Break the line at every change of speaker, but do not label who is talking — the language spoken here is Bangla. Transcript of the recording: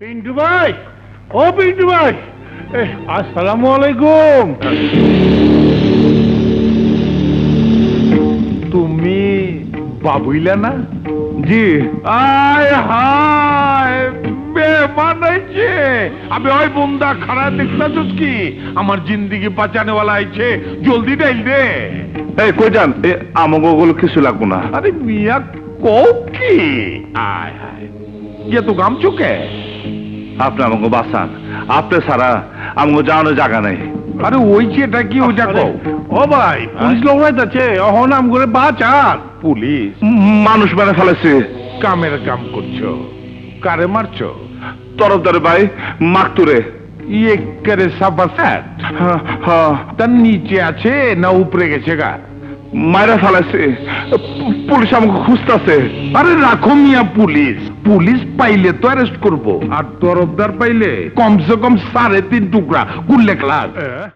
পিন্টু ভাই ও পিন্টু ভাই আসসালামু আলাইকুম। তুমি বাবুইলা না? জি। আয় হায় মেহমান আইছে আমি ওই বন্দা খারা দেখতাছিস কি? আমার জিন্দিগি বাঁচানেওয়ালা আইছে। জলদি ডাইল দে।
এই কই যান? এ আমাকে ওগুলো কিছু লাগবো না।
আরে মিয়া কও কি? আয় হায় ইয়ে তো গাম চুকে
আপনি আমাকে বাঁচান। আপনি ছাড়া আমাকে যাওয়ানোর জায়গা নেই।
আরে ওই এটা কি ওইটা কও ও ভাই পুলিশ লোক আছে অহন নাম করে বাঁচান। পুলিশ?
মানুষ মেরে ফেলেছে।
কামের কাম করছ। কারে মারছো?
তরফদারে ভাই মাকতুরে
ইয়ে করে সাবা স্যার।
হ্যাঁ, হ্যাঁ,
তার নিচে আছে না উপরে গেছে গা?
মাইরা ফেলেছে। পুলিশ আমাকে খুঁজতেছে।
আরে রাখো মিয়া পুলিশ। পুলিশ পাইলে তো অ্যারেস্ট করব। আর তরফদার পাইলে কমসে কম সাড়ে তিন টুকরা কুল্লে